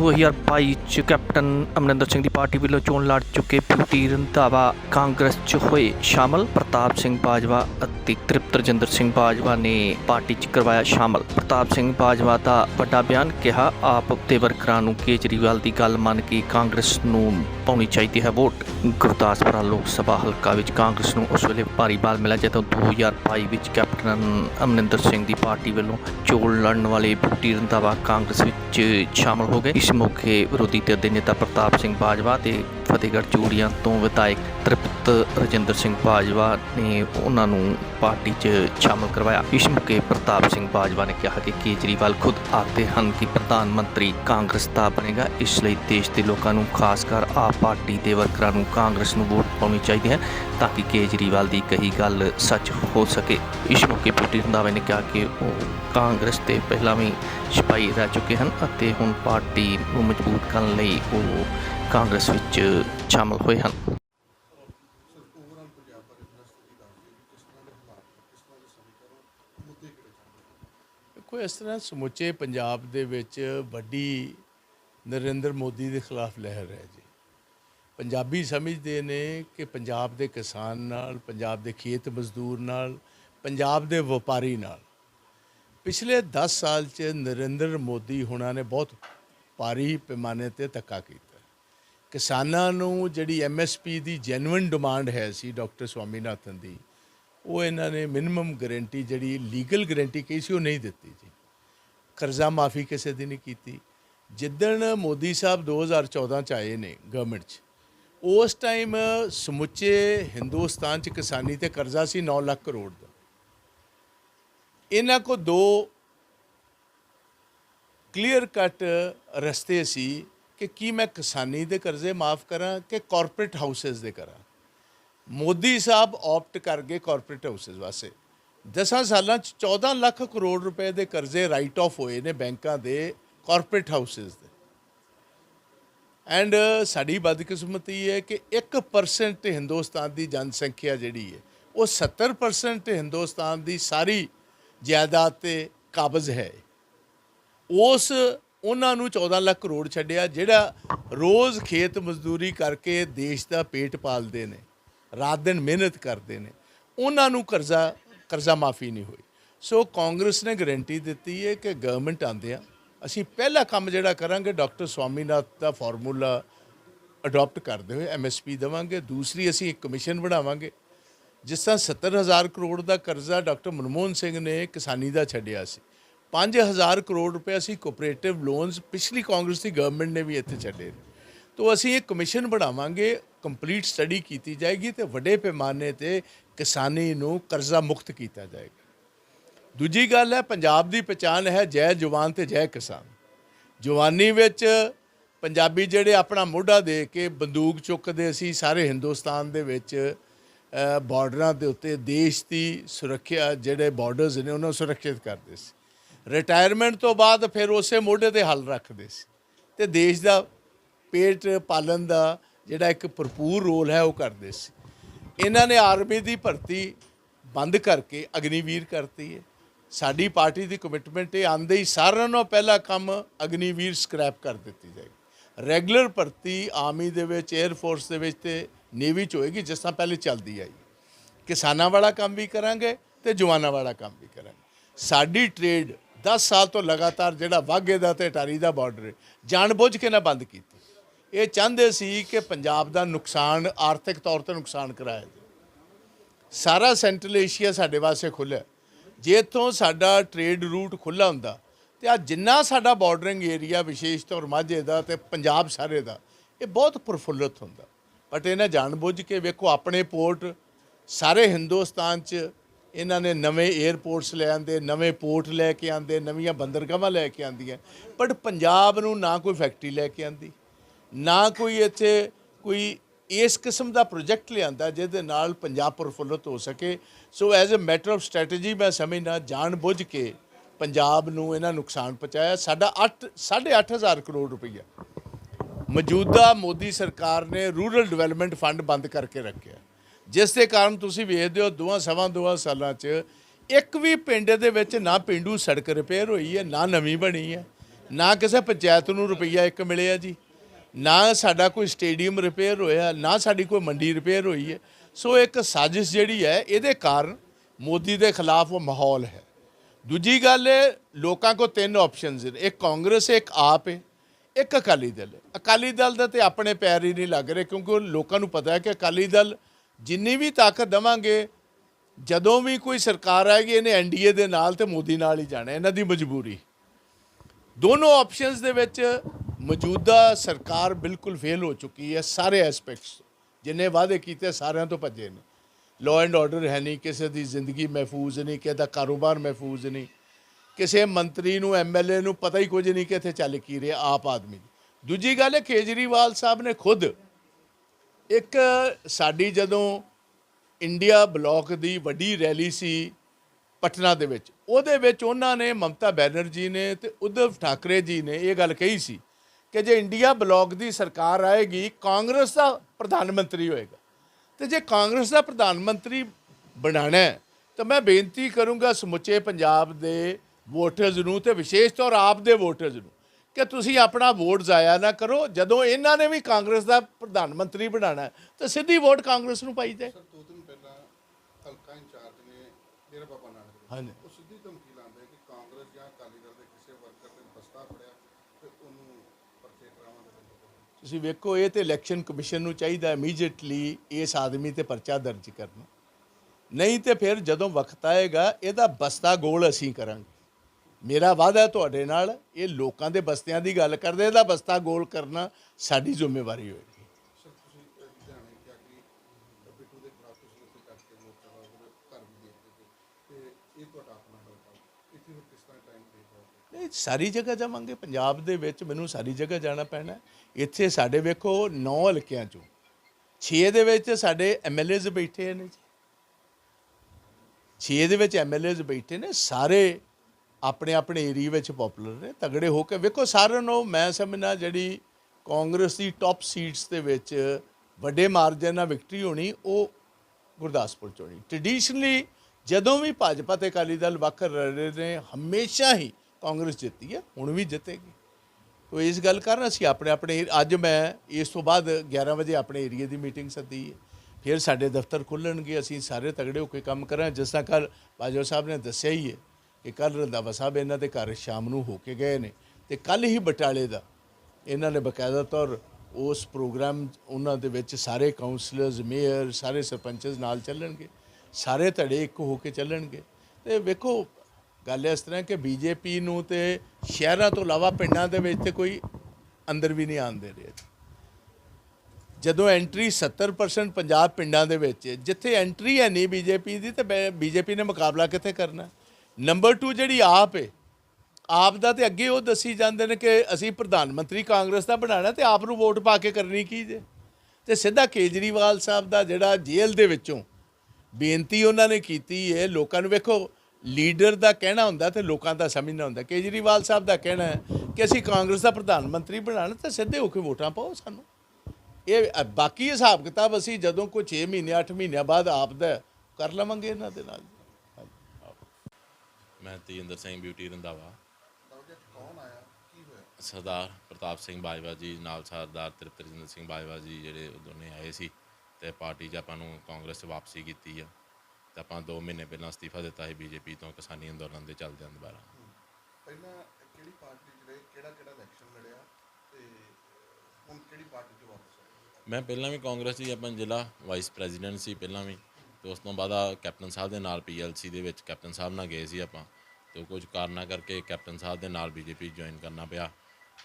2022 ਚ ਕੈਪਟਨ ਅਮਰਿੰਦਰ ਸਿੰਘ ਦੀ ਪਾਰਟੀ ਵੱਲੋਂ ਚੋਣ ਲੜ ਚੁੱਕੇ ਬਿਊਟੀ ਰੰਧਾਵਾ ਕਾਂਗਰਸ ਚ ਹੋਏ ਸ਼ਾਮਲ। ਪ੍ਰਤਾਪ ਸਿੰਘ ਬਾਜਵਾ ਅਤੇ ਤ੍ਰਿਪਤ ਰਜਿੰਦਰ ਸਿੰਘ ਬਾਜਵਾ ਨੇ ਪਾਰਟੀ ਚ ਕਰਵਾਇਆ ਸ਼ਾਮਲ। ਪ੍ਰਤਾਪ ਸਿੰਘ ਬਾਜਵਾ ਦਾ ਵੱਡਾ ਬਿਆਨ ਕਿਹਾ, ਆਪ ਦੇ ਵਰਕਰਾਂ ਨੂੰ ਕੇਜਰੀਵਾਲ ਦੀ ਗੱਲ ਮੰਨ ਕੇ ਕਾਂਗਰਸ ਨੂੰ ਪਾਉਣੀ ਚਾਹੀਦੀ ਹੈ ਵੋਟ। ਗੁਰਦਾਸਪੁਰਾ ਲੋਕ ਸਭਾ ਹਲਕਾ ਵਿੱਚ ਕਾਂਗਰਸ ਨੂੰ ਉਸ ਵੇਲੇ ਭਾਰੀ ਬਾਲ ਮਿਲਿਆ, ਜਦੋਂ 2022 ਵਿੱਚ ਕੈਪਟਨ ਅਮਰਿੰਦਰ ਸਿੰਘ ਦੀ ਪਾਰਟੀ ਵੱਲੋਂ ਚੋਣ ਲੜਨ ਵਾਲੇ ਬਿਊਟੀ ਰੰਧਾਵਾ ਕਾਂਗਰਸ ਵਿੱਚ ਸ਼ਾਮਲ ਹੋ ਗਏ। ਇਸ ਮੌਕੇ ਵਿਰੋਧੀ ਧਿਰ ਦੇ ਨੇਤਾ ਪ੍ਰਤਾਪ ਸਿੰਘ ਬਾਜਵਾ ਤੇ ਫਤਿਹਗੜ੍ਹ ਚੂੜੀਆਂ ਤੋਂ ਵਿਧਾਇਕ ਤ੍ਰਿਪਤ ਰਜਿੰਦਰ ਸਿੰਘ ਬਾਜਵਾ ਨੇ ਉਹਨਾਂ ਨੂੰ ਪਾਰਟੀ 'ਚ ਸ਼ਾਮਲ ਕਰਵਾਇਆ। ਇਸ ਮੌਕੇ ਪ੍ਰਤਾਪ ਸਿੰਘ ਬਾਜਵਾ ਨੇ ਕਿਹਾ ਕਿ ਕੇਜਰੀਵਾਲ ਖੁਦ ਆਖਦੇ ਹਨ ਕਿ ਪ੍ਰਧਾਨ ਮੰਤਰੀ ਕਾਂਗਰਸ ਦਾ ਬਣੇਗਾ। ਇਸ ਲਈ ਦੇਸ਼ ਦੇ ਲੋਕਾਂ ਨੂੰ ਖਾਸ ਕਰ ਆਪ ਪਾਰਟੀ ਦੇ ਵਰਕਰਾਂ ਨੂੰ ਕਾਂਗਰਸ ਨੂੰ ਵੋਟ ਪਾਉਣੀ ਚਾਹੀਦੀ ਹੈ ਤਾਂ ਕਿ ਕੇਜਰੀਵਾਲ ਦੀ ਕਹੀ ਗੱਲ ਸੱਚ ਹੋ ਸਕੇ। ਇਸ ਮੌਕੇ ਪੁੱਟੀ ਰੰਧਾਵੇ ਨੇ ਕਿਹਾ ਕਿ ਉਹ ਕਾਂਗਰਸ ਤੇ ਪਹਿਲਾਂ ਵੀ ਸਿਪਾਹੀ ਰਹਿ ਚੁੱਕੇ ਹਨ ਅਤੇ ਹੁਣ ਪਾਰਟੀ ਨੂੰ ਮਜ਼ਬੂਤ ਕਰਨ ਲਈ ਉਹ ਕਾਂਗਰਸ ਵਿੱਚ ਸ਼ਾਮਲ ਹੋਏ ਹਨ। ਦੇਖੋ, ਇਸ ਤਰ੍ਹਾਂ ਸਮੁੱਚੇ ਪੰਜਾਬ ਦੇ ਵਿੱਚ ਵੱਡੀ ਨਰਿੰਦਰ ਮੋਦੀ ਦੇ ਖਿਲਾਫ ਲਹਿਰ ਹੈ ਜੀ। ਪੰਜਾਬੀ ਸਮਝਦੇ ਨੇ ਕਿ ਪੰਜਾਬ ਦੇ ਕਿਸਾਨ ਨਾਲ, ਪੰਜਾਬ ਦੇ ਖੇਤ ਮਜ਼ਦੂਰ ਨਾਲ, ਪੰਜਾਬ ਦੇ ਵਪਾਰੀ ਨਾਲ। ਪਿਛਲੇ 10 ਸਾਲ 'ਚ ਨਰਿੰਦਰ ਮੋਦੀ ਹੁਣਾਂ ਨੇ ਬਹੁਤ ਭਾਰੀ ਪੈਮਾਨੇ ਤੇ ਧੱਕਾ ਕੀਤਾ। ਕਿਸਾਨਾਂ ਨੂੰ ਜਿਹੜੀ ਐਮਐਸਪੀ ਦੀ ਜੈਨੂਇਨ ਡਿਮਾਂਡ ਹੈ ਸੀ, ਡਾਕਟਰ ਸਵਾਮੀਨਾਥਨ ਦੀ ਉਹ ਇਹਨਾਂ ਨੇ ਮਿਨੀਮਮ ਗਾਰੰਟੀ ਜਿਹੜੀ ਲੀਗਲ ਗਾਰੰਟੀ ਕਹੀ ਸੀ, ਉਹ ਨਹੀਂ ਦਿੱਤੀ ਜੀ। ਕਰਜ਼ਾ ਮਾਫੀ ਕਿਸੇ ਦੀ ਨਹੀਂ ਕੀਤੀ। ਜਿੱਦਣ ਮੋਦੀ ਸਾਹਿਬ 2014 ਚ ਆਏ ਨੇ ਗਵਰਨਮੈਂਟ 'ਚ, ਉਸ ਟਾਈਮ ਸਮੁੱਚੇ ਹਿੰਦੁਸਤਾਨ 'ਚ ਕਿਸਾਨੀ ਤੇ ਕਰਜ਼ਾ ਸੀ 9 ਲੱਖ ਕਰੋੜ ਦਾ। ਇਹਨਾਂ ਕੋ ਦੋ ਕਲੀਅਰ ਕੱਟ ਰਸਤੇ ਸੀ ਕਿ ਕੀ ਮੈਂ ਕਿਸਾਨੀ ਦੇ ਕਰਜ਼ੇ ਮਾਫ ਕਰਾਂ ਕਿ ਕਾਰਪੋਰੇਟ ਹਾਊਸਸ ਦੇ ਕਰਾਂ। ਮੋਦੀ ਸਾਹਿਬ ਆਪਟ ਕਰ ਗਏ ਕਾਰਪੋਰੇਟ ਹਾਊਸਸ ਵਾਸਤੇ। 10 ਸਾਲਾਂ ਚ 14 ਲੱਖ ਕਰੋੜ ਰੁਪਏ ਦੇ ਕਰਜ਼ੇ ਰਾਈਟ ਆਫ ਹੋਏ ਨੇ ਬੈਂਕਾਂ ਦੇ ਕਾਰਪੋਰੇਟ ਹਾਊਸਸ ਦੇ। ਐਂਡ ਸਾਡੀ ਬਦਕਿਸਮਤੀ ਹੈ ਕਿ 1% ਹਿੰਦੁਸਤਾਨ ਦੀ ਜਨਸੰਖਿਆ ਜਿਹੜੀ ਹੈ, ਉਹ 70% ਹਿੰਦੁਸਤਾਨ ਦੀ ਸਾਰੀ ਜਾਇਦਾਦ ਤੇ ਕਾਬਜ਼ ਹੈ। ਉਸ ਉਹਨਾਂ ਨੂੰ 14 ਲੱਖ ਕਰੋੜ ਛੱਡਿਆ, ਜਿਹੜਾ ਰੋਜ਼ ਖੇਤ ਮਜ਼ਦੂਰੀ ਕਰਕੇ ਦੇਸ਼ ਦਾ ਪੇਟ ਪਾਲਦੇ ਨੇ। ਰਾਤ ਦਿਨ ਮਿਹਨਤ ਕਰਦੇ ਨੇ। ਉਹਨਾਂ ਨੂੰ ਕਰਜ਼ਾ ਕਰਜ਼ਾ ਮਾਫੀ ਨਹੀਂ ਹੋਈ। ਸੋ ਕਾਂਗਰਸ ਨੇ ਗਾਰੰਟੀ ਦਿੱਤੀ ਹੈ ਕਿ ਗਵਰਨਮੈਂਟ ਆਂਦੇ ਆ ਅਸੀਂ ਪਹਿਲਾ ਕੰਮ ਜਿਹੜਾ ਕਰਾਂਗੇ, ਡਾਕਟਰ ਸਵਾਮੀਨਾਥ ਦਾ ਫਾਰਮੂਲਾ ਅਡਾਪਟ ਕਰਦੇ ਹੋਏ ਐਮਐਸਪੀ ਦੇਵਾਂਗੇ। ਦੂਸਰੀ ਅਸੀਂ ਇੱਕ ਕਮਿਸ਼ਨ ਬਣਾਵਾਂਗੇ। ਜਿਸ ਤਰ੍ਹਾਂ 70000 ਕਰੋੜ ਦਾ ਕਰਜ਼ਾ ਡਾਕਟਰ ਮਨਮੋਹਨ ਸਿੰਘ ਨੇ ਕਿਸਾਨੀ ਦਾ ਛੱਡਿਆ ਸੀ। 5000 ਕਰੋੜ ਰੁਪਏ ਅਸੀਂ ਕੋਆਪਰੇਟਿਵ ਲੋਨਸ ਪਿਛਲੀ ਕਾਂਗਰਸ ਦੀ ਗਵਰਨਮੈਂਟ ਨੇ ਵੀ ਇੱਥੇ ਛੱਡੇ ਨੇ। ਤੋ ਅਸੀਂ ਇੱਕ ਕਮਿਸ਼ਨ ਬਣਾਵਾਂਗੇ। ਕੰਪਲੀਟ ਸਟੱਡੀ ਕੀਤੀ ਜਾਏਗੀ ਤੇ ਵੱਡੇ ਪੈਮਾਨੇ ਤੇ ਕਿਸਾਨੀ ਨੂੰ ਕਰਜ਼ਾ ਮੁਕਤ ਕੀਤਾ ਜਾਏਗਾ। ਦੂਜੀ ਗੱਲ ਹੈ ਪੰਜਾਬ ਦੀ ਪਛਾਣ ਹੈ ਜੈ ਜਵਾਨ ਤੇ ਜੈ ਕਿਸਾਨ। ਜਵਾਨੀ ਵਿੱਚ ਪੰਜਾਬੀ ਜਿਹੜੇ ਆਪਣਾ ਮੋਢਾ ਦੇ ਕੇ ਬੰਦੂਕ ਚੁੱਕਦੇ ਸੀ ਸਾਰੇ ਹਿੰਦੁਸਤਾਨ ਦੇ ਵਿੱਚ ਅ, ਬਾਰਡਰਾਂ ਦੇ ਉੱਤੇ ਦੇਸ਼ ਦੀ ਸੁਰੱਖਿਆ ਜਿਹੜੇ ਬਾਰਡਰਸ ਨੇ ਉਹਨਾਂ ਨੂੰ ਸੁਰੱਖਿਅਤ ਕਰਦੇ ਸੀ। ਰਿਟਾਇਰਮੈਂਟ ਤੋਂ ਬਾਅਦ ਫਿਰ ਉਸੇ ਮੋਢੇ ਤੇ ਹੱਲ ਰੱਖਦੇ ਸੀ। ਤੇ ਦੇਸ਼ ਦਾ ਪੇਟ ਪਾਲਣ ਦਾ ਜਿਹੜਾ ਇੱਕ ਭਰਪੂਰ ਰੋਲ ਹੈ ਉਹ ਕਰਦੇ ਸੀ। ਇਹਨਾਂ ਨੇ ਆਰਮੀ ਦੀ ਭਰਤੀ ਬੰਦ ਕਰਕੇ ਅਗਨੀਵੀਰ ਕਰਤੀ ਹੈ। ਸਾਡੀ ਪਾਰਟੀ ਦੀ ਕਮਿਟਮੈਂਟ ਇਹ ਆਂਦੇ ਹੀ ਸਾਰਿਆਂ ਨਾਲੋਂ ਪਹਿਲਾ ਕੰਮ ਅਗਨੀਵੀਰ ਸਕ੍ਰੈਪ ਕਰ ਦਿੱਤੀ ਜਾਏਗੀ। ਰੈਗੂਲਰ ਭਰਤੀ ਆਰਮੀ ਦੇ ਵਿੱਚ 에ਅਰ ਫੋਰਸ ਦੇ ਵਿੱਚ ਤੇ ਨੇਵੀ ਚ ਹੋਏਗੀ, ਜਿਸ ਤਰ੍ਹਾਂ ਪਹਿਲੇ ਚੱਲਦੀ ਆਈ। ਕਿਸਾਨਾਂ ਵਾਲਾ ਕੰਮ ਵੀ ਕਰਾਂਗੇ ਤੇ ਜਵਾਨਾਂ ਵਾਲਾ ਕੰਮ ਵੀ ਕਰਾਂਗੇ। ਸਾਡੀ ਟ੍ਰੇਡ 10 ਸਾਲ ਤੋਂ ਲਗਾਤਾਰ ਜਿਹੜਾ ਵਾਘੇ ਦਾ ਤੇ ਅਟਾਰੀ ਦਾ ਬਾਰਡਰ ਹੈ, ਜਾਣਬੁੱਝ ਕੇ ਨਾ ਬੰਦ ਕੀਤੀ। ਇਹ ਚਾਹੁੰਦੇ ਸੀ ਕਿ ਪੰਜਾਬ ਦਾ ਨੁਕਸਾਨ ਆਰਥਿਕ ਤੌਰ ਤੇ ਨੁਕਸਾਨ ਕਰਾਇਆ ਜਾਵੇ। ਸਾਰਾ ਸੈਂਟਰਲ ਏਸ਼ੀਆ ਸਾਡੇ ਵਾਸਤੇ ਖੁੱਲ੍ਹਾ ਜੇ ਇੱਥੋਂ ਸਾਡਾ ਟ੍ਰੇਡ ਰੂਟ ਖੁੱਲ੍ਹਾ ਹੁੰਦਾ ਤੇ ਆ ਜਿੰਨਾ ਸਾਡਾ ਬਾਰਡਰਿੰਗ ਏਰੀਆ ਵਿਸ਼ੇਸ਼ ਤੌਰ ਮਾਝੇ ਦਾ ਤੇ ਪੰਜਾਬ ਸਾਰੇ ਦਾ, ਇਹ ਬਹੁਤ ਪ੍ਰਫੁੱਲਤ ਹੁੰਦਾ। ਬਟ ਇਹਨਾਂ ਜਾਣਬੁੱਝ ਕੇ ਵੇਖੋ ਆਪਣੇ ਪੋਰਟ ਸਾਰੇ ਹਿੰਦੁਸਤਾਨ 'ਚ ਇਹਨਾਂ ਨੇ ਨਵੇਂ 에ਅਰਪੋਰਟਸ ਲੈ ਆਂਦੇ, ਨਵੇਂ ਪੋਰਟ ਲੈ ਕੇ ਆਂਦੇ, ਨਵੀਆਂ ਬੰਦਰਗਾਹਾਂ ਲੈ ਕੇ ਆਂਦੀਆਂ। ਬਟ ਪੰਜਾਬ ਨੂੰ ਨਾ ਕੋਈ ਫੈਕਟਰੀ ਲੈ ਕੇ ਆਂਦੀ। ਨਾ ਕੋਈ ਇੱਥੇ ਕੋਈ ਇਸ ਕਿਸਮ ਦਾ ਪ੍ਰੋਜੈਕਟ ਲਿਆਂਦਾ ਜਿਹਦੇ ਨਾਲ ਪੰਜਾਬ ਪ੍ਰਫੁੱਲਤ ਹੋ ਸਕੇ। So as a matter of strategy ਮੈਂ ਸਮਝਣਾ ਜਾਣ ਬੁੱਝ ਕੇ ਪੰਜਾਬ ਨੂੰ ਇਹਨਾਂ ਨੁਕਸਾਨ ਪਹੁੰਚਾਇਆ। ਸਾਡਾ 8 8500 ਕਰੋੜ ਰੁਪਈਆ। ਮੌਜੂਦਾ ਮੋਦੀ ਸਰਕਾਰ ਨੇ ਰੂਰਲ ਡਿਵੈਲਪਮੈਂਟ ਫੰਡ ਬੰਦ ਕਰਕੇ ਰੱਖਿਆ। ਜਿਸ ਦੇ ਕਾਰਨ ਤੁਸੀਂ ਵੇਖਦੇ ਹੋ ਦੋਵਾਂ ਸਵਾ ਦੋਵਾਂ ਸਾਲਾਂ 'ਚ ਇੱਕ ਵੀ ਪਿੰਡ ਦੇ ਵਿੱਚ ਨਾ ਪਿੰਡੂ ਸੜਕ ਰਿਪੇਅਰ ਹੋਈ ਹੈ, ਨਾ ਨਵੀਂ ਬਣੀ ਹੈ। ਨਾ ਕਿਸੇ ਪੰਚਾਇਤ ਨੂੰ ਰੁਪਈਆ ਇੱਕ ਮਿਲਿਆ ਜੀ। ਨਾ ਸਾਡਾ ਕੋਈ ਸਟੇਡੀਅਮ ਰਿਪੇਅਰ ਹੋਇਆ, ਨਾ ਸਾਡੀ ਕੋਈ ਮੰਡੀ ਰਿਪੇਅਰ ਹੋਈ ਹੈ। ਸੋ ਇੱਕ ਸਾਜ਼ਿਸ਼ ਜਿਹੜੀ ਹੈ, ਇਹਦੇ ਕਾਰਨ ਮੋਦੀ ਦੇ ਖਿਲਾਫ ਉਹ ਮਾਹੌਲ ਹੈ। ਦੂਜੀ ਗੱਲ ਹੈ ਲੋਕਾਂ ਕੋ ਤਿੰਨ ਆਪਸ਼ਨਸ ਨੇ। ਇੱਕ ਕਾਂਗਰਸ ਹੈ ਇੱਕ ਆਪ ਹੈ, ਇੱਕ ਅਕਾਲੀ ਦਲ ਹੈ। ਅਕਾਲੀ ਦਲ ਦਾ ਤੇ ਆਪਣੇ ਪੈਰ ਹੀ ਨਹੀਂ ਲੱਗ ਰਹੇ, ਕਿਉਂਕਿ ਉਹ ਲੋਕਾਂ ਨੂੰ ਪਤਾ ਹੈ ਕਿ ਅਕਾਲੀ ਦਲ ਜਿੰਨੀ ਵੀ ਤਾਕਤ ਦੇਵਾਂਗੇ, ਜਦੋਂ ਵੀ ਕੋਈ ਸਰਕਾਰ ਆਏਗੀ, ਇਹਨੇ ਐਨਡੀਏ ਦੇ ਨਾਲ ਤੇ ਮੋਦੀ ਨਾਲ ਹੀ ਜਾਣਾ ਇਹਨਾਂ ਦੀ ਮਜਬੂਰੀ। ਦੋਨੋਂ ਆਪਸ਼ਨਸ ਦੇ ਵਿੱਚ ਮੌਜੂਦਾ ਸਰਕਾਰ ਬਿਲਕੁਲ ਫੇਲ ਹੋ ਚੁੱਕੀ ਹੈ ਸਾਰੇ ਐਸਪੈਕਟਸ ਜਿੰਨੇ ਵਾਅਦੇ ਕੀਤੇ ਸਾਰਿਆਂ ਤੋਂ ਭੱਜੇ ਨੇ। ਲਾਅ ਐਂਡ ਆਰਡਰ ਹੈ ਨਹੀਂ, ਕਿਸੇ ਦੀ ਜ਼ਿੰਦਗੀ ਮਹਿਫੂਜ਼ ਨਹੀਂ, ਕਿਸੇ ਦਾ ਕਾਰੋਬਾਰ ਮਹਿਫੂਜ਼ ਨਹੀਂ। ਕਿਸੇ ਮੰਤਰੀ ਨੂੰ ਐਮਐਲਏ ਨੂੰ ਪਤਾ ਹੀ ਕੁਝ ਨਹੀਂ ਕਿ ਇੱਥੇ ਚੱਲ ਕੀ ਰਿਹਾ ਆਪ ਆਦਮੀ। ਦੂਜੀ ਗੱਲ ਹੈ, ਕੇਜਰੀਵਾਲ ਸਾਹਿਬ ਨੇ ਖੁਦ ਇੱਕ ਸਾਡੀ ਜਦੋਂ ਇੰਡੀਆ ਬਲਾਕ ਦੀ ਵੱਡੀ ਰੈਲੀ ਸੀ ਪਟਨਾ ਦੇ ਵਿੱਚ, ਉਹਦੇ ਵਿੱਚ ਉਹਨਾਂ ਨੇ ਮਮਤਾ ਬੈਨਰਜੀ ਨੇ ਤੇ ਉद्धਵ ਠਾਕਰੇ ਜੀ ਨੇ ਇਹ ਗੱਲ ਕਹੀ ਸੀ ਕਿ ਜੇ ਇੰਡੀਆ ਬਲਾਕ ਦੀ ਸਰਕਾਰ ਆਏਗੀ ਕਾਂਗਰਸ ਦਾ ਪ੍ਰਧਾਨ ਮੰਤਰੀ ਹੋਏਗਾ। ਤੇ ਜੇ ਕਾਂਗਰਸ ਦਾ ਪ੍ਰਧਾਨ ਮੰਤਰੀ ਬਣਾਣਾ ਹੈ ਤਾਂ ਮੈਂ ਬੇਨਤੀ ਕਰੂੰਗਾ ਸਮੁੱਚੇ ਪੰਜਾਬ ਦੇ ਵੋਟਰਸ ਨੂੰ ਤੇ ਵਿਸ਼ੇਸ਼ ਤੌਰ ਆਪ ਦੇ ਵੋਟਰਸ ਨੂੰ ਕਿ ਤੁਸੀਂ ਆਪਣਾ ਵੋਟ ਜ਼ਾਇਆ ਨਾ ਕਰੋ। ਜਦੋਂ ਇਹਨਾਂ ਨੇ ਵੀ ਕਾਂਗਰਸ ਦਾ ਪ੍ਰਧਾਨ ਮੰਤਰੀ ਬਣਾਣਾ ਹੈ ਤਾਂ ਸਿੱਧੀ ਵੋਟ ਕਾਂਗਰਸ ਨੂੰ ਪਾਈ ਜਾਏ। ਸਰ ਦੋ ਦਿਨ ਪਹਿਲਾਂ ਹਲਕਾ ਇੰਚਾਰਜ ਨੇ ਡੇਰਾ ਬਾਬਾ ਨਾਨਕ ਹਾਂਜੀ ਉਹ ਸਿੱਧੀ ਧਮਕੀ ਲਾਉਂਦੇ ਕਿ ਕਾਂਗਰਸ ਜਾਂ ਅਕਾਲੀ ਦਲ ਦੇ ਕਿਸੇ ਵਰਕਰ ਨੇ ਬਸਤਾ ਫੜਿਆ ਤੇ ਉਹਨੂੰ ਪਰਚੇ ਕਰਾਵਾਂਗੇ ਤੁਸੀਂ ਵੇਖੋ, ਇਹ ਤੇ ਇਲੈਕਸ਼ਨ ਕਮਿਸ਼ਨ ਨੂੰ ਚਾਹੀਦਾ ਇਮੀਡੀਏਟਲੀ ਇਸ ਆਦਮੀ ਤੇ ਪਰਚਾ ਦਰਜ ਕਰਨਾ। ਨਹੀਂ ਤੇ ਫਿਰ ਜਦੋਂ ਵਕਤ ਆਏਗਾ, ਇਹਦਾ ਬਸਤਾ ਗੋਲ ਅਸੀਂ ਕਰਾਂਗੇ। ਮੇਰਾ ਵਾਅਦਾ ਤੁਹਾਡੇ ਨਾਲ, ਇਹ ਲੋਕਾਂ ਦੇ ਬਸਤਿਆਂ ਦੀ ਗੱਲ ਕਰਦੇ, ਇਹਦਾ ਬਸਤਾ ਗੋਲ ਕਰਨਾ ਸਾਡੀ ਜ਼ਿੰਮੇਵਾਰੀ ਹੋਏਗੀ। ਇਹ ਤੁਹਾਡਾ ਆਪਣਾ ਹਲਕਾ ਇੱਥੇ ਫਿਰ ਕਿਸ ਤਰ੍ਹਾਂ ਟਾਈਮ ਦੇ ਪਾਓਗੇ ਨਹੀਂ, ਸਾਰੀ ਜਗ੍ਹਾ ਜਾਵਾਂਗੇ। ਪੰਜਾਬ ਦੇ ਵਿੱਚ ਮੈਨੂੰ ਸਾਰੀ ਜਗ੍ਹਾ ਜਾਣਾ ਪੈਣਾ ਇੱਥੇ ਸਾਡੇ ਵੇਖੋ 9 ਹਲਕਿਆਂ ਚੋਂ। 6 ਦੇ ਵਿੱਚ ਸਾਡੇ ਐਮਐਲਏਜ਼ ਬੈਠੇ ਨੇ ਜੀ। 6 ਦੇ ਵਿੱਚ ਐਮਐਲਏਜ਼ ਬੈਠੇ ਨੇ, ਸਾਰੇ ਆਪਣੇ ਆਪਣੇ ਏਰੀਆ ਵਿੱਚ ਪਪੂਲਰ ਨੇ, ਤਗੜੇ ਹੋ ਕੇ। ਵੇਖੋ ਸਾਰਿਆਂ ਨੂੰ ਮੈਂ ਸਮਝਣਾ ਜਿਹੜੀ ਕਾਂਗਰਸ ਦੀ ਟੌਪ ਸੀਟਸ ਦੇ ਵਿੱਚ ਵੱਡੇ ਮਾਰਜਨ ਨਾਲ ਵਿਕਟਰੀ ਹੋਣੀ, ਉਹ ਗੁਰਦਾਸਪੁਰ ਚ ਹੋਣੀ। ਟ੍ਰੈਡੀਸ਼ਨਲੀ ਜਦੋਂ ਵੀ ਭਾਜਪਾ ਤੇ ਅਕਾਲੀ ਦਲ ਵੱਖ ਰਹੇ ਨੇ, ਹਮੇਸ਼ਾ ਹੀ ਕਾਂਗਰਸ ਜਿੱਤੀ ਹੈ, ਹੁਣ ਵੀ ਜਿੱਤੇਗੀ। ਤੋ ਇਸ ਗੱਲ ਕਰਨ ਅਸੀਂ ਆਪਣੇ ਆਪਣੇ, ਅੱਜ ਮੈਂ ਇਸ ਤੋਂ ਬਾਅਦ 11 ਵਜੇ ਆਪਣੇ ਏਰੀਆ ਦੀ ਮੀਟਿੰਗ ਸੱਦੀ ਹੈ। ਫਿਰ ਸਾਡੇ ਦਫ਼ਤਰ ਖੁੱਲਣਗੇ, ਅਸੀਂ ਸਾਰੇ ਤਗੜੇ ਹੋ ਕੇ ਕੰਮ ਕਰਾਂ ਜਿਸ ਤਰ੍ਹਾਂ ਕੱਲ ਬਾਜਵਾ ਸਾਹਿਬ ਨੇ ਦੱਸਿਆ ਹੀ ਹੈ ਕਿ ਕੱਲ ਰੰਧਾਵਾ ਸਾਹਿਬ ਇਹਨਾਂ ਦੇ ਘਰ ਸ਼ਾਮ ਨੂੰ ਹੋ ਕੇ ਗਏ ਨੇ ਤੇ ਕੱਲ ਹੀ ਬਟਾਲੇ ਦਾ ਇਹਨਾਂ ਨੇ ਬਕਾਇਦਾ ਤੌਰ ਉਸ ਪ੍ਰੋਗਰਾਮ ਉਹਨਾਂ ਦੇ ਵਿੱਚ ਸਾਰੇ ਕਾਉਂਸਲਰਸ ਮੇਅਰ, ਸਾਰੇ ਸਰਪੰਚਸ ਨਾਲ ਚੱਲਣਗੇ। ਸਾਰੇ ਧੜੇ ਇੱਕ ਹੋ ਕੇ ਚੱਲਣਗੇ। ਤੇ ਵੇਖੋ ਗੱਲ ਇਸ ਤਰ੍ਹਾਂ ਕਿ ਬੀਜੇਪੀ ਨੂੰ ਤੇ ਸ਼ਹਿਰਾਂ ਤੋਂ ਇਲਾਵਾ ਪਿੰਡਾਂ ਦੇ ਵਿੱਚ ਤੇ ਕੋਈ ਅੰਦਰ ਵੀ ਨਹੀਂ ਆਉਣ ਦੇ ਰਿਹਾ। ਜਦੋਂ ਐਂਟਰੀ 70% ਪੰਜਾਬ ਪਿੰਡਾਂ ਦੇ ਵਿੱਚ ਜਿੱਥੇ ਐਂਟਰੀ ਹੈ ਨਹੀਂ ਬੀਜੇਪੀ ਦੀ ਤੇ ਬੀਜੇਪੀ ਨੇ ਮੁਕਾਬਲਾ ਕਿੱਥੇ ਕਰਨਾ? ਨੰਬਰ 2 ਜਿਹੜੀ ਆਪ ਹੈ, ਆਪ ਦਾ ਤੇ ਅੱਗੇ ਉਹ ਦੱਸੀ ਜਾਂਦੇ ਨੇ ਕਿ ਅਸੀਂ ਪ੍ਰਧਾਨ ਮੰਤਰੀ ਕਾਂਗਰਸ ਦਾ ਬਣਾਉਣਾ ਤੇ ਆਪ ਨੂੰ ਵੋਟ ਪਾ ਕੇ ਕਰਨੀ ਕੀ ਜੇ? ਤੇ ਸਿੱਧਾ ਕੇਜਰੀਵਾਲ ਸਾਹਿਬ ਦਾ ਜਿਹੜਾ ਜੇਲ੍ਹ ਦੇ ਵਿੱਚੋਂ ਬੇਨਤੀ ਉਹਨਾਂ ਨੇ ਕੀਤੀ ਹੈ, ਲੋਕਾਂ ਨੂੰ ਵੇਖੋ ਲੀਡਰ ਦਾ ਕਹਿਣਾ ਹੁੰਦਾ ਤੇ ਲੋਕਾਂ ਦਾ ਸਮਝਣਾ ਹੁੰਦਾ। ਕੇਜਰੀਵਾਲ ਸਾਹਿਬ ਦਾ ਕਹਿਣਾ ਹੈ ਕਿ ਅਸੀਂ ਕਾਂਗਰਸ ਦਾ ਪ੍ਰਧਾਨ ਮੰਤਰੀ ਬਣਾਉਣਾ ਤਾਂ ਸਿੱਧੇ ਹੋ ਕੇ ਵੋਟਾਂ ਪਾਓ ਸਾਨੂੰ। ਇਹ ਬਾਕੀ ਹਿਸਾਬ ਕਿਤਾਬ ਅਸੀਂ ਜਦੋਂ ਕੋਈ 6 ਮਹੀਨੇ 8 ਮਹੀਨਿਆਂ ਬਾਅਦ ਆਪ ਦਾ ਕਰ ਲਵਾਂਗੇ ਇਹਨਾਂ ਦੇ ਨਾਲ। ਮੈਂ ਤੇਜਿੰਦਰ ਸਿੰਘ, ਬਿਊਟੀ ਰੰਧਾਵਾ। ਸਰਦਾਰ ਪ੍ਰਤਾਪ ਸਿੰਘ ਬਾਜਵਾ ਜੀ, ਨਾਲ ਸਰਦਾਰ ਤ੍ਰਿਪਤ ਸਿੰਘ ਬਾਜਵਾ ਜੀ ਜਿਹੜੇ ਦੋਨੇ ਆਏ ਸੀ ਤੇ ਪਾਰਟੀ 'ਚ ਆਪਾਂ ਨੂੰ ਕਾਂਗਰਸ 'ਚ ਵਾਪਸੀ ਕੀਤੀ ਆ। ਤੇ ਆਪਾਂ 2 ਮਹੀਨੇ ਪਹਿਲਾਂ ਅਸਤੀਫਾ ਦਿੱਤਾ ਸੀ ਬੀਜੇਪੀ ਤੋਂ ਕਿਸਾਨੀ ਅੰਦੋਲਨ ਦੇ ਚੱਲਦਿਆਂ ਦੁਬਾਰਾ। ਪਹਿਲਾਂ ਕਿਹੜੀ ਪਾਰਟੀ ਚ ਰਹੇ ਕਿਹੜਾ ਕਿਹੜਾ ਇਲੈਕਸ਼ਨ ਲੜਿਆ ਤੇ ਹੁਣ ਕਿਹੜੀ ਪਾਰਟੀ ਚ ਵਾਪਸ ਆਏ? ਮੈਂ ਪਹਿਲਾਂ ਵੀ ਕਾਂਗਰਸ ਦੀ ਆਪਾਂ ਜ਼ਿਲ੍ਹਾ ਵਾਈਸ ਪ੍ਰੈਜ਼ੀਡੈਂਟ ਸੀ ਪਹਿਲਾਂ ਵੀ। ਤੇ ਉਸ ਤੋਂ ਬਾਅਦ ਕੈਪਟਨ ਸਾਹਿਬ ਦੇ ਨਾਲ ਪੀਐਲਸੀ ਦੇ ਵਿੱਚ ਕੈਪਟਨ ਸਾਹਿਬ ਨਾਲ ਗਏ ਸੀ ਆਪਾਂ। ਤੇ ਕੁਝ ਕਾਰਨਾਂ ਕਰਕੇ ਕੈਪਟਨ ਸਾਹਿਬ ਦੇ ਨਾਲ ਬੀਜੇਪੀ ਜੁਆਇਨ ਕਰਨਾ ਪਿਆ।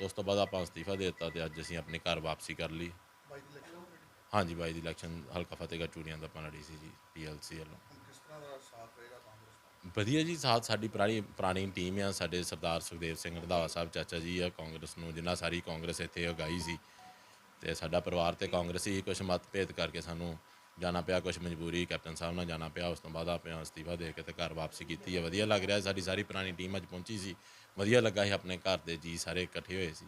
ਉਸ ਤੋਂ ਬਾਅਦ ਆਪਾਂ ਅਸਤੀਫਾ ਦੇ ਦਿੱਤਾ ਤੇ ਅੱਜ ਅਸੀਂ ਆਪਣੇ ਘਰ ਵਾਪਸੀ ਕਰ ਲਈ। ਹਾਂਜੀ ਬਾਈ ਦੀ ਇਲੈਕਸ਼ਨ, ਹਲਕਾ ਫਤਿਹਗੜ੍ਹ ਚੂੜੀਆਂ ਦਾ ਆਪਾਂ ਲੜੀ ਸੀ ਜੀ ਪੀਐਲਸੀ ਵੱਲੋਂ ਹੁਣ ਕਿਸ ਤਰ੍ਹਾਂ ਦਾ ਸਾਥ ਰਹੇਗਾ ਕਾਂਗਰਸ ਦਾ ਵਧੀਆ ਜੀ, ਸਾਥ ਸਾਡੀ ਪੁਰਾਣੀ ਪੁਰਾਣੀ ਟੀਮ ਆ, ਸਾਡੇ ਸਰਦਾਰ ਸੁਖਦੇਵ ਸਿੰਘ ਰੰਧਾਵਾ ਸਾਹਿਬ ਚਾਚਾ ਜੀ ਆ, ਕਾਂਗਰਸ ਨੂੰ ਜਿੰਨਾ ਸਾਰੀ ਕਾਂਗਰਸ ਇੱਥੇ ਉਗਾਈ ਸੀ ਤੇ ਸਾਡਾ ਪਰਿਵਾਰ ਤੇ ਕਾਂਗਰਸੀ ਕੁਝ ਮਤਭੇਦ ਕਰਕੇ ਸਾਨੂੰ ਜਾਣਾ ਪਿਆ ਕੁਝ ਮਜਬੂਰੀ ਕੈਪਟਨ ਸਾਹਿਬ ਨਾਲ ਜਾਣਾ ਪਿਆ, ਉਸ ਤੋਂ ਬਾਅਦ ਆਪੇ ਅਸਤੀਫਾ ਦੇ ਕੇ ਤੇ ਘਰ ਵਾਪਸੀ ਕੀਤੀ ਹੈ ਵਧੀਆ ਲੱਗ ਰਿਹਾ, ਸਾਡੀ ਸਾਰੀ ਪੁਰਾਣੀ ਟੀਮ ਅੱਜ ਪਹੁੰਚੀ ਸੀ। ਵਧੀਆ ਲੱਗਾ ਸੀ ਆਪਣੇ ਘਰ ਦੇ ਜੀ ਸਾਰੇ ਇਕੱਠੇ ਹੋਏ ਸੀ।